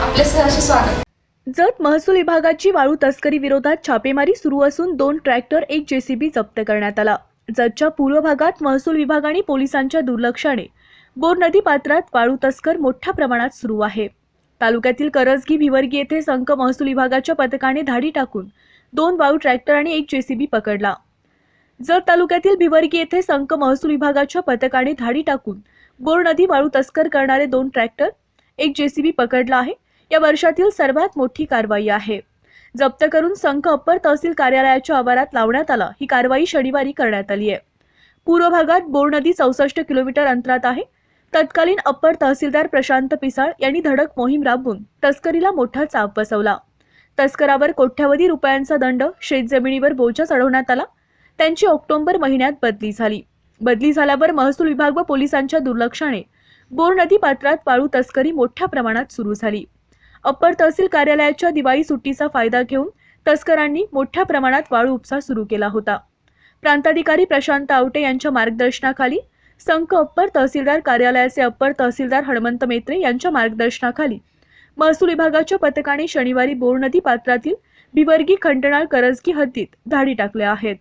आपले सहर्ष स्वागत. जत महसूल विभागाची वाळू तस्करी विरोधात छापेमारी सुरू असून दोन ट्रॅक्टर एक जेसीबी जप्त करण्यात आला. जतच्या पूर्व भागात महसूल विभाग आणि पोलिसांच्या दुर्लक्षाने बोर नदी पात्रात वाळू तस्कर मोठ्या प्रमाणात सुरू आहे. तालुक्यातील करजगी भिवर्गी येथे संक महसूल विभागाच्या पथकाने धाडी टाकून दोन वाळू ट्रॅक्टर आणि एक जेसीबी पकडला. जत तालुक्यातील भिवर्गी येथे संक महसूल विभागाच्या पथकाने धाडी टाकून बोर नदी वाळू तस्कर करणारे दोन ट्रॅक्टर एक जेसीबी पकडला आहे. या वर्षातील सर्वात मोठी कारवाई आहे. जप्त करून संख अप्पर तहसील कार्यालयाच्या आवारात लावण्यात आला. ही कारवाई शनिवारी करण्यात आली आहे. पूर्व भागात बोर नदी चौसष्ट किलोमीटर अंतरात आहे. तत्कालीन अप्पर तहसीलदार प्रशांत पिसाळ यांनी धडक मोहीम राबवून तस्करीला मोठा चाप बसवला. तस्करावर कोट्यावधी रुपयांचा दंड शेतजमिनीवर बोजा चढवण्यात आला. त्यांची ऑक्टोबर महिन्यात बदली झाली. बदली झाल्यावर महसूल विभाग व पोलिसांच्या दुर्लक्षाने बोर नदी पात्रात वाळू तस्करी मोठ्या प्रमाणात सुरू झाली. अप्पर तहसील कार्यालयाच्या दिवाळी सुट्टीचा फायदा घेऊन तस्करांनी मोठ्या प्रमाणात वाळू उपसा सुरू केला होता. प्रांताधिकारी प्रशांत आवटे यांच्या मार्गदर्शनाखाली संक अप्पर तहसीलदार कार्यालयाचे अप्पर तहसीलदार हणमंत मेत्रे यांच्या मार्गदर्शनाखाली महसूल विभागाच्या पथकाने शनिवारी बोर नदी पात्रातील भिवर्गी खंडणाळ करजगी हद्दीत धाडी टाकल्या आहेत.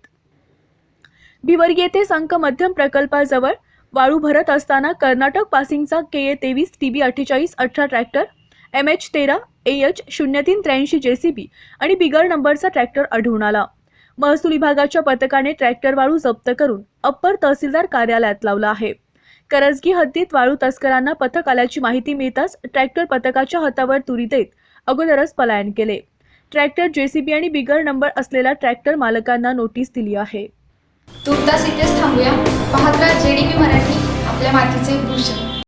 भिवर्गी येथे संक मध्यम प्रकल्पाजवळ वाळू भरत असताना कर्नाटक पासिंगचा के ए तेवीस टी बी अठ्ठेचाळीस अठरा ट्रॅक्टर एम एच तेरा ए एच शून्य तीन त्र्याऐंशी जेसीबी आणि बिगर नंबरचा ट्रॅक्टर आढळून आला. महसूल विभागाच्या पथकाने ट्रॅक्टर वाळू जप्त करून अप्पर तहसीलदार कार्यालयात लावला आहे. करजगी हद्दीत वाळू तस्करांना पथक आल्याची माहिती मिळताच ट्रॅक्टर पथकाच्या हातावर तुरी देत अगोदरच पलायन केले. ट्रॅक्टर जेसीबी आणि बिगर नंबर असलेल्या ट्रॅक्टर मालकांना नोटीस दिली आहे. तुर्तास इथेच थांबूया.